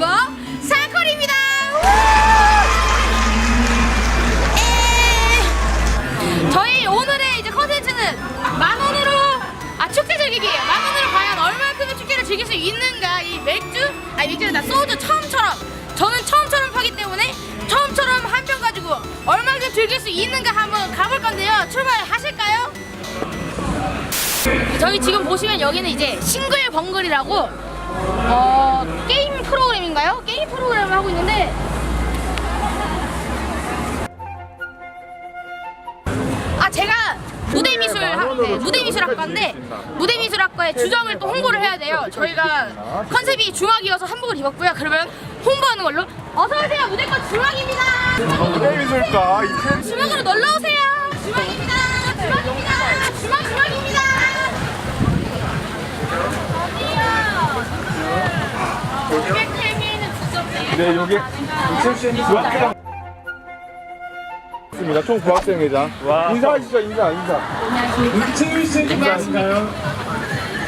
네이버 사거리입니다. 에! 저희 오늘의 이제 컨텐츠는 만 원으로 아 축제 즐기기예요. 만 원으로 과연 얼마큼의 축제를 즐길 수 있는가 이 맥주 아니 맥주는 나 소주 처음처럼 저는 처음처럼 하기 때문에 처음처럼 한 병 가지고 얼마큼 즐길 수 있는가 한번 가볼 건데요. 출발하실까요? 저희 지금 보시면 여기는 이제 싱글벙글이라고 어, 게임 하고 있는데 아 제가 무대 미술 학, 네, 무대 미술 학과인데 무대 미술 학과의 주점을 또 홍보를 해야 돼요. 저희가 컨셉이 중학이어서 한복을 입었고요. 그러면 홍보하는 걸로 어서 오세요. 무대과 중학입니다. 게임이술까? 이 주막으로 놀러 네, 여기 부학생 있습니다. 총 부학생회장. 인사하시죠, 인사, 인사.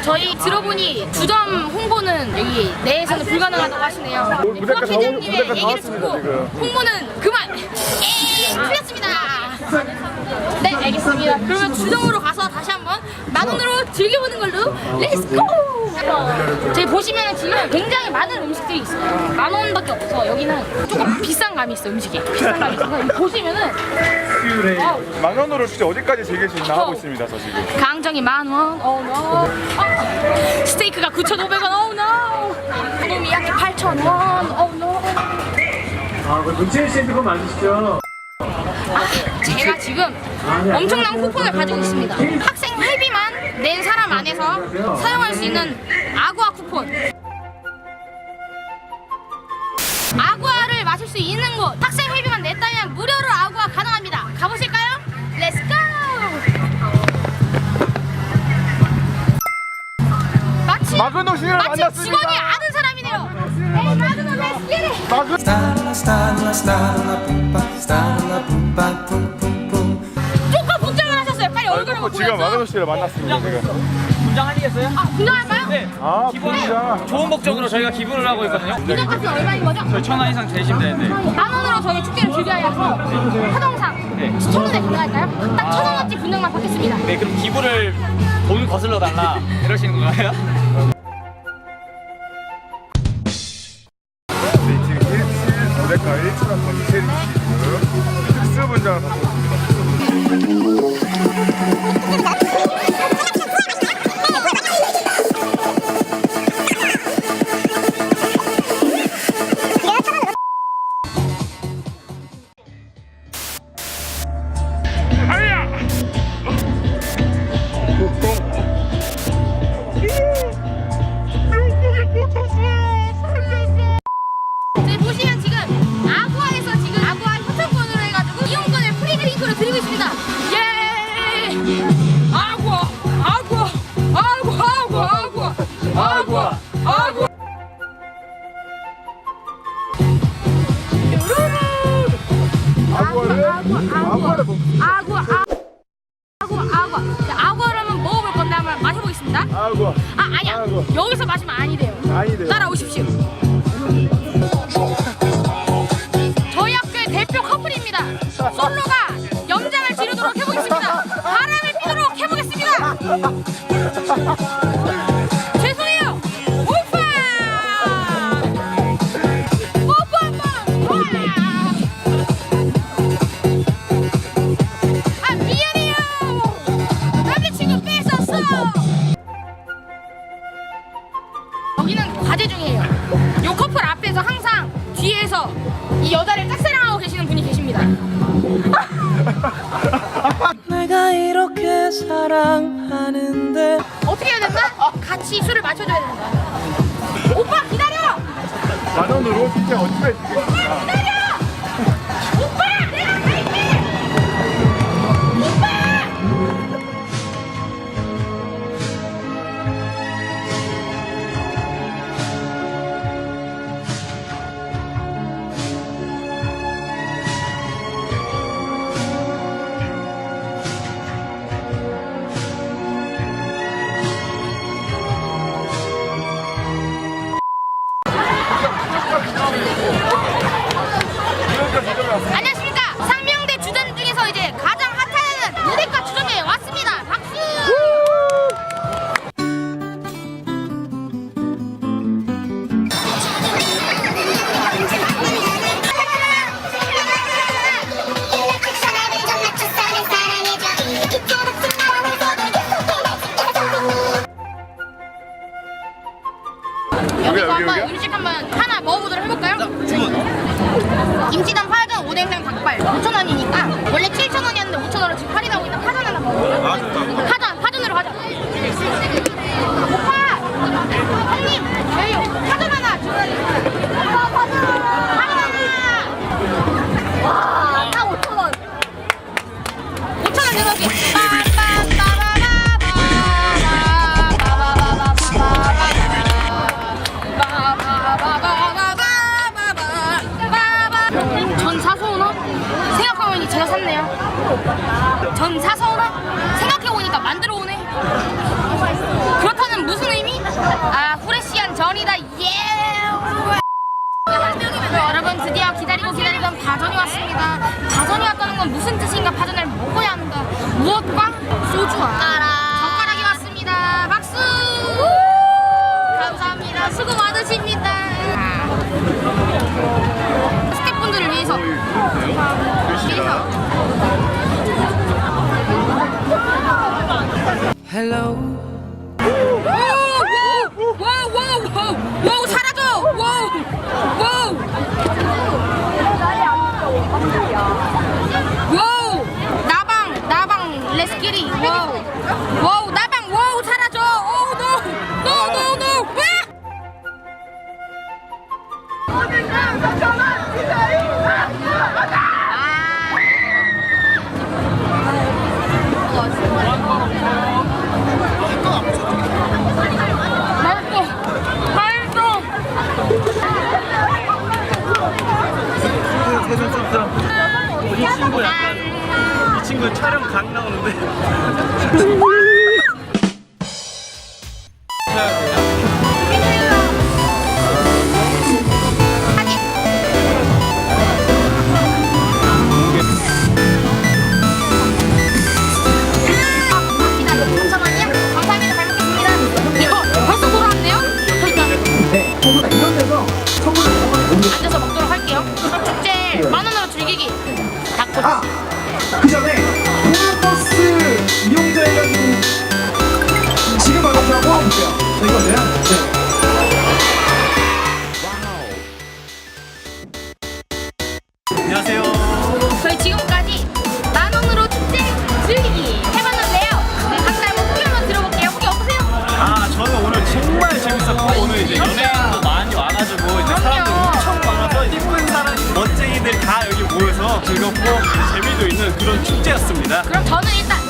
저희 들어보니 주점 홍보는 여기 내에서는 불가능하다고 하시네요. 뭐, 무대가 다 오- 부회장님의 무대가 다 얘기를 왔습니다, 듣고 지금. 홍보는 그만. 에이, 틀렸습니다. 네, 알겠습니다. 그러면 주점으로 가서 다시 한번 만 원으로 즐겨보는 걸로 렛츠고! 저희 보시면 지금 굉장히 많은 음식들이 있어요. 만 원밖에 없어. 여기는 조금 비싼 감이 있어 음식이. 비싼 감이 있어서 여기 보시면은 어, 만 원으로 진짜 어디까지 즐길 수 있나 하고 있습니다, 저 지금. 강정이 만 원, 어 노. 아, 스테이크가 9,500원, 어 노. 오노미야키 8,000원, 어 노. 아, 그 문채일 씨 핸드폰 맞으시죠? 제가 지금 엄청난 쿠폰을 가지고 있습니다. 학생 회비만 낸 사람 안에서 사용할 수 있는 아구아 쿠폰. 아구아를 마실 수 있는 곳. 학생 회비만 냈다면 무료로 아구아 가능합니다. 가보실까요? 렛츠고! 마치 마그노 씨를 마치 만났습니다. 직원이 아는 사람이네요. 에이 마그노 렛츠 기릿! 마그 얼굴을 어, 지금 마그노 보여줘. 씨를 만났습니다, 지금. 분장 하시겠어요? 아, 분장할까요? 네. 아, 기본 분장. 좋은 목적으로 저희가 기부를 하고 있거든요. 분장값은 얼마인 거죠? 저희 천 원 이상 되시면 되는데. 만 원으로 저희 축제를 즐겨야 해서 하동상 네. 천 원에 가능할까요? 딱 천 원어치 분장만 받겠습니다. 네, 그럼 기부를 돈 거슬러 달라 이러시는 건가요? 네, 지금 1칠 무대가 1천 원 이채리 씨 지금 특수 분장을 받고 Thank you. 아구아를, 아구아를 먹 아구아, 아, 아구아, 아구아. 자, 아구아라면 먹어볼 건데 한번 마셔보겠습니다. 아구아. 아 아니야 아이고. 여기서 마시면 아니래요 아니래요. 따라오십시오 저희 학교의 대표 커플입니다 솔로가 내가 이렇게 사랑하는데 어떻게 해야 된다? 같이 술을 마셔줘야 된다. 오빠 기다려! 만 원으로 진짜 즐길 수 있나? 기다려! 여기서 한번 음식 한번 하나 먹어보도록 해볼까요? 김치당 파전, 오뎅탕 닭발 5천 원이니까 원래 7천 원이었는데 5천 원으로 지금 할인하고 있는 파전 하나 먹어볼까요? 파전, 파전으로 가자 오빠! 형님! 전 사서나 생각해보니까 만들어 오네. 그렇다면 무슨 의미? 아 후레시안 전이다. 예. 여러분 드디어 기다리고 계세요. 보이시나? Hello. 와와와와와 사랑. 즐겁고 재미도 있는 그런 축제였습니다. 그럼 저는 일단